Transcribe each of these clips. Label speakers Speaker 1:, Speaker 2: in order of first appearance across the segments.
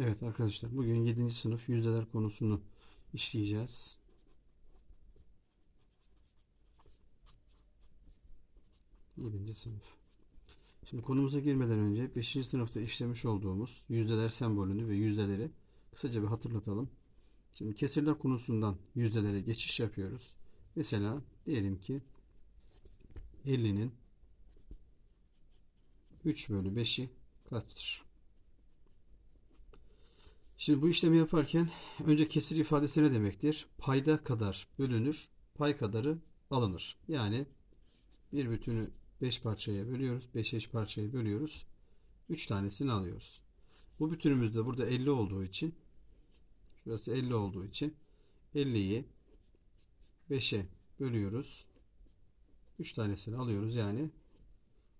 Speaker 1: Evet arkadaşlar bugün 7. sınıf yüzdeler konusunu işleyeceğiz. Yedinci sınıf. Şimdi konumuza girmeden önce 5. sınıfta işlemiş olduğumuz yüzdeler sembolünü ve yüzdeleri kısaca bir hatırlatalım. Şimdi kesirler konusundan yüzdelere geçiş yapıyoruz. Mesela diyelim ki 50'nin 3 bölü 5'i kaçtır? Şimdi bu işlemi yaparken önce kesir ifadesi ne demektir? Payda kadar bölünür, pay kadarı alınır. Yani bir bütünü 5 parçaya bölüyoruz, 5 eş parçaya bölüyoruz. 3 tanesini alıyoruz. Bu bütünümüz de burada 50 olduğu için şurası 50 olduğu için 50'yi 5'e bölüyoruz. 3 tanesini alıyoruz yani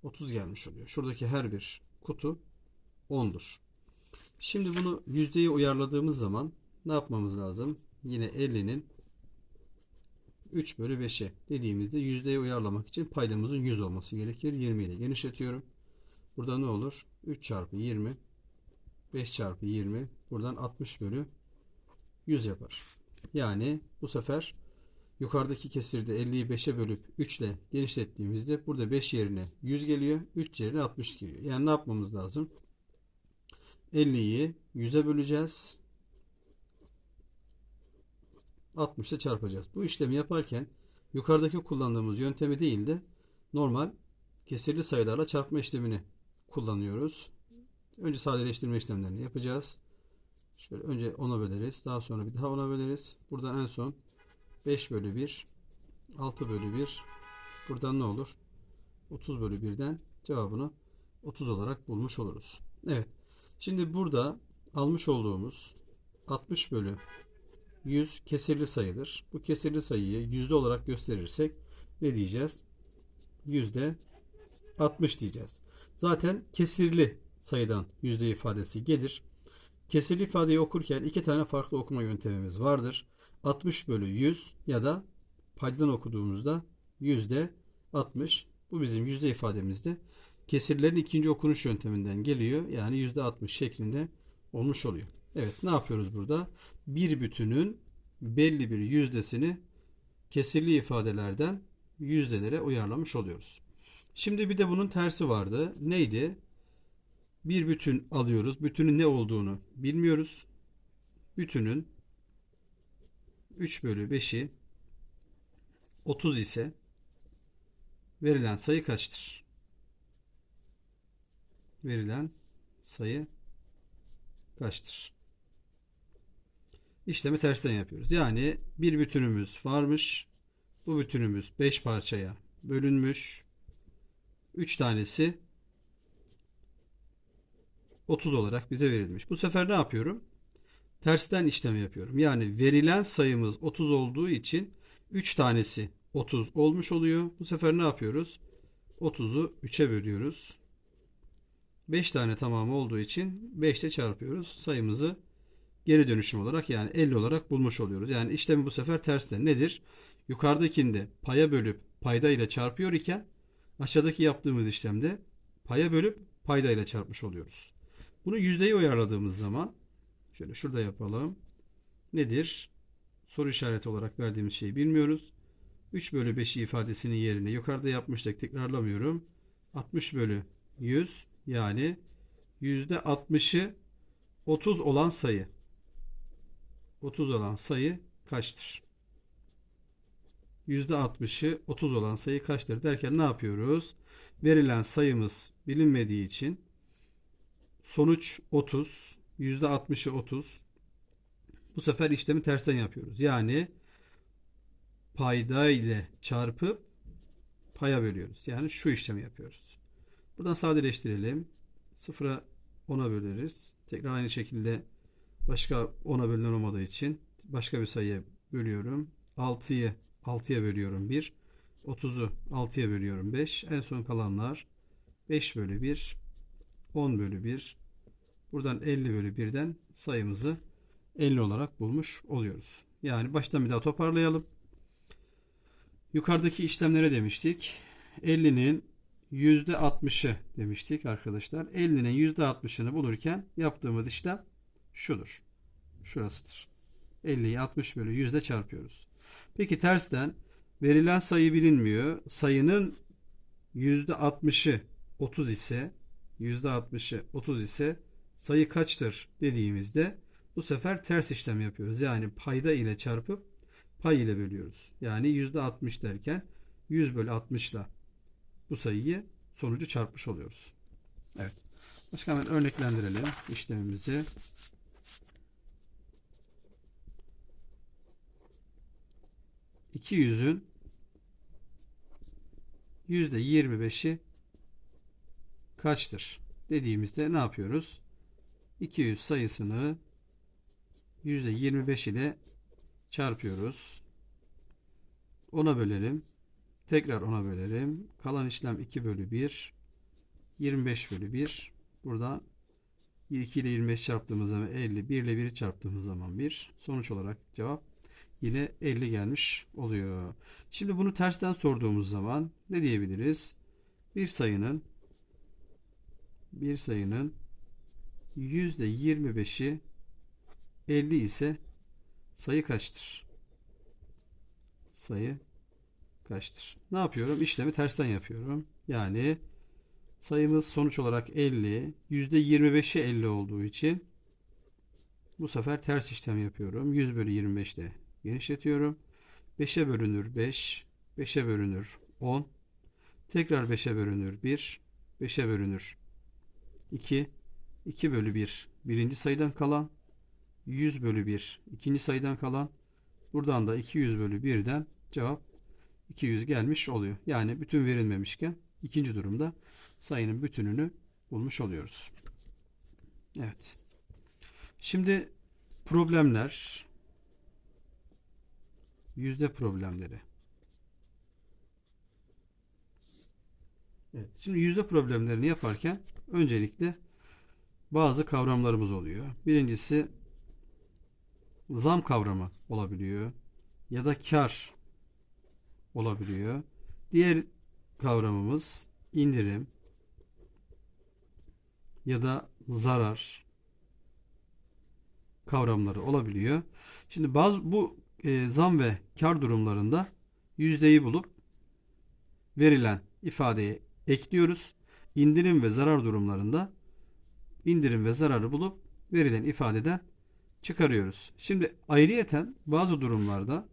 Speaker 1: 30 gelmiş oluyor. Şuradaki her bir kutu 10'dur. Şimdi bunu yüzdeye uyarladığımız zaman ne yapmamız lazım? Yine 50'nin 3 bölü 5'e dediğimizde yüzdeye uyarlamak için paydamızın 100 olması gerekir. 20 ile genişletiyorum. Burada ne olur? 3 çarpı 20 5 çarpı 20 buradan 60 bölü 100 yapar. Yani bu sefer yukarıdaki kesirde 50'yi 5'e bölüp 3 ile genişlettiğimizde burada 5 yerine 100 geliyor. 3 yerine 60 geliyor. Yani ne yapmamız lazım? 50'yi 100'e böleceğiz. 60 ile çarpacağız. Bu işlemi yaparken yukarıdaki kullandığımız yöntemi değil de normal kesirli sayılarla çarpma işlemini kullanıyoruz. Önce sadeleştirme işlemlerini yapacağız. Şöyle önce 10'a böleriz. Daha sonra bir daha 10'a böleriz. Buradan en son 5 bölü 1 6 bölü 1 buradan ne olur? 30 bölü 1'den cevabını 30 olarak bulmuş oluruz. Evet. Şimdi burada almış olduğumuz 60 bölü 100 kesirli sayıdır. Bu kesirli sayıyı yüzde olarak gösterirsek ne diyeceğiz? Yüzde 60 diyeceğiz. Zaten kesirli sayıdan yüzde ifadesi gelir. Kesirli ifadeyi okurken iki tane farklı okuma yöntemimiz vardır. 60 bölü 100 ya da paydadan okuduğumuzda yüzde 60. Bu bizim yüzde ifademizde. Kesirlerin ikinci okunuş yönteminden geliyor. Yani yüzde 60 şeklinde olmuş oluyor. Evet ne yapıyoruz burada? Bir bütünün belli bir yüzdesini kesirli ifadelerden yüzdelere uyarlamış oluyoruz. Şimdi bir de bunun tersi vardı. Neydi? Bir bütün alıyoruz. Bütünün ne olduğunu bilmiyoruz. Bütünün 3 bölü 5'i 30 ise verilen sayı kaçtır? Verilen sayı kaçtır? İşlemi tersten yapıyoruz. Yani bir bütünümüz varmış. Bu bütünümüz 5 parçaya bölünmüş. 3 tanesi 30 olarak bize verilmiş. Bu sefer ne yapıyorum? Tersten işlem yapıyorum. Yani verilen sayımız 30 olduğu için 3 tanesi 30 olmuş oluyor. Bu sefer ne yapıyoruz? 30'u 3'e bölüyoruz. 5 tane tamamı olduğu için 5 ile çarpıyoruz. Sayımızı geri dönüşüm olarak yani 50 olarak bulmuş oluyoruz. Yani işlemi bu sefer tersten nedir? Yukarıdakinde paya bölüp payda ile çarpıyor iken aşağıdaki yaptığımız işlemde paya bölüp payda ile çarpmış oluyoruz. Bunu yüzdeye uyarladığımız zaman şöyle şurada yapalım. Nedir? Soru işareti olarak verdiğimiz şeyi bilmiyoruz. 3 bölü 5'i ifadesinin yerine yukarıda yapmıştık tekrarlamıyorum. 60 bölü 100 yani %60'ı 30 olan sayı. 30 olan sayı kaçtır? %60'ı 30 olan sayı kaçtır derken ne yapıyoruz? Verilen sayımız bilinmediği için sonuç 30, %60'ı 30. Bu sefer işlemi tersten yapıyoruz. Yani payda ile çarpıp paya bölüyoruz. Yani şu işlemi yapıyoruz. Buradan sadeleştirelim. 0'a 10'a böleriz. Tekrar aynı şekilde başka 10'a bölünen olmadığı için başka bir sayıya bölüyorum. 6'yı 6'ya bölüyorum 1. 30'u 6'ya bölüyorum 5. En son kalanlar 5 bölü 1, 10 bölü 1. Buradan 50 bölü 1'den sayımızı 50 olarak bulmuş oluyoruz. Yani baştan bir daha toparlayalım. Yukarıdaki işlemlere demiştik. 50'nin %60'ı demiştik arkadaşlar. 50'nin %60'ını bulurken yaptığımız işlem şudur. Şurasıdır. 50'yi 60 bölü 100 ile çarpıyoruz. Peki tersten verilen sayı bilinmiyor. Sayının %60'ı 30 ise %60'ı 30 ise sayı kaçtır dediğimizde bu sefer ters işlem yapıyoruz. Yani payda ile çarpıp pay ile bölüyoruz. Yani %60 derken 100 bölü 60 ile bu sayıyı sonucu çarpmış oluyoruz. Evet. Başka hemen örneklendirelim işlemimizi. İki yüzün yüzde yirmi beşi kaçtır? Dediğimizde ne yapıyoruz? 200 sayısını yüzde yirmi beş ile çarpıyoruz. Ona bölelim. Tekrar ona bölerim. Kalan işlem 2 bölü 1. 25 bölü 1. Buradan 2 ile 25 çarptığımız zaman 50. 1 ile 1'i çarptığımız zaman 1. Sonuç olarak cevap yine 50 gelmiş oluyor. Şimdi bunu tersten sorduğumuz zaman ne diyebiliriz? Bir sayının bir sayının %25'i 50 ise sayı kaçtır? Sayı kaçtır? Ne yapıyorum? İşlemi tersten yapıyorum. Yani sayımız sonuç olarak 50. %25'i 50 olduğu için bu sefer ters işlem yapıyorum. 100 bölü 25'te genişletiyorum. 5'e bölünür 5. 5'e bölünür 10. Tekrar 5'e bölünür 1. 5'e bölünür 2. 2 bölü 1. Birinci sayıdan kalan. 100 bölü 1. ikinci sayıdan kalan. Buradan da 200 bölü 1'den cevap 200 gelmiş oluyor. Yani bütün verilmemişken ikinci durumda sayının bütününü bulmuş oluyoruz. Evet. Şimdi problemler yüzde problemleri. Evet. Şimdi yüzde problemlerini yaparken öncelikle bazı kavramlarımız oluyor. Birincisi zam kavramı olabiliyor ya da kar olabiliyor. Diğer kavramımız indirim ya da zarar kavramları olabiliyor. Şimdi bazı bu e, zam ve kar durumlarında yüzdeyi bulup verilen ifadeye ekliyoruz. İndirim ve zarar durumlarında indirim ve zararı bulup verilen ifadeden çıkarıyoruz. Şimdi ayrıyeten bazı durumlarda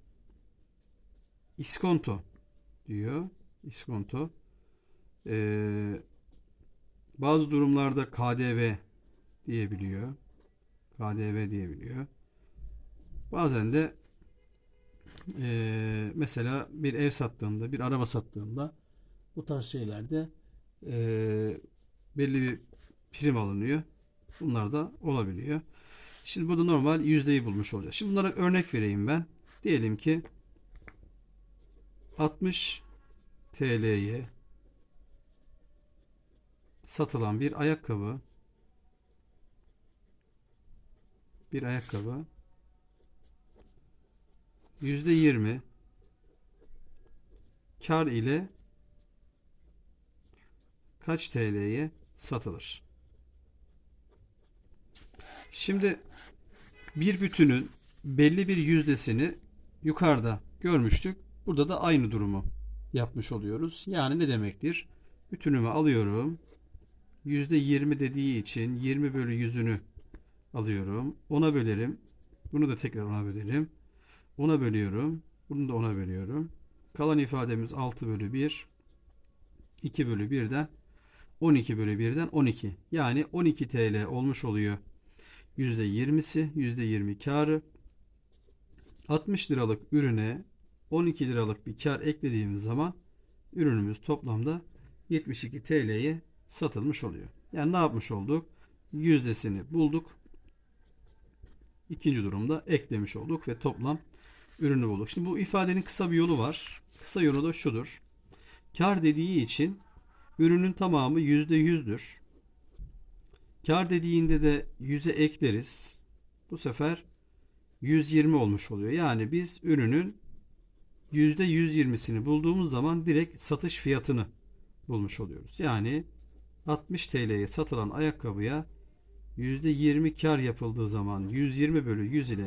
Speaker 1: iskonto diyor. İskonto. Ee, bazı durumlarda KDV diyebiliyor. KDV diyebiliyor. Bazen de e, mesela bir ev sattığında, bir araba sattığında bu tarz şeylerde e, belli bir prim alınıyor. Bunlar da olabiliyor. Şimdi burada normal yüzdeyi bulmuş olacağız. Şimdi bunlara örnek vereyim ben. Diyelim ki 60 TL'ye satılan bir ayakkabı bir ayakkabı yüzde yirmi kar ile kaç TL'ye satılır? Şimdi bir bütünün belli bir yüzdesini yukarıda görmüştük. Burada da aynı durumu yapmış oluyoruz. Yani ne demektir? Bütünümü alıyorum. %20 dediği için 20 bölü yüzünü alıyorum. Ona bölerim. Bunu da tekrar ona bölerim. Ona bölüyorum. Bunu da ona bölüyorum. Kalan ifademiz 6 bölü 1. 2 bölü 1'den 12 bölü 1'den 12. Yani 12 TL olmuş oluyor. %20'si, %20 karı. 60 liralık ürüne 12 liralık bir kar eklediğimiz zaman ürünümüz toplamda 72 TL'ye satılmış oluyor. Yani ne yapmış olduk? Yüzdesini bulduk. İkinci durumda eklemiş olduk ve toplam ürünü bulduk. Şimdi bu ifadenin kısa bir yolu var. Kısa yolu da şudur. Kar dediği için ürünün tamamı %100'dür. Kar dediğinde de 100'e ekleriz. Bu sefer 120 olmuş oluyor. Yani biz ürünün %120'sini bulduğumuz zaman direkt satış fiyatını bulmuş oluyoruz. Yani 60 TL'ye satılan ayakkabıya %20 kar yapıldığı zaman 120 bölü 100 ile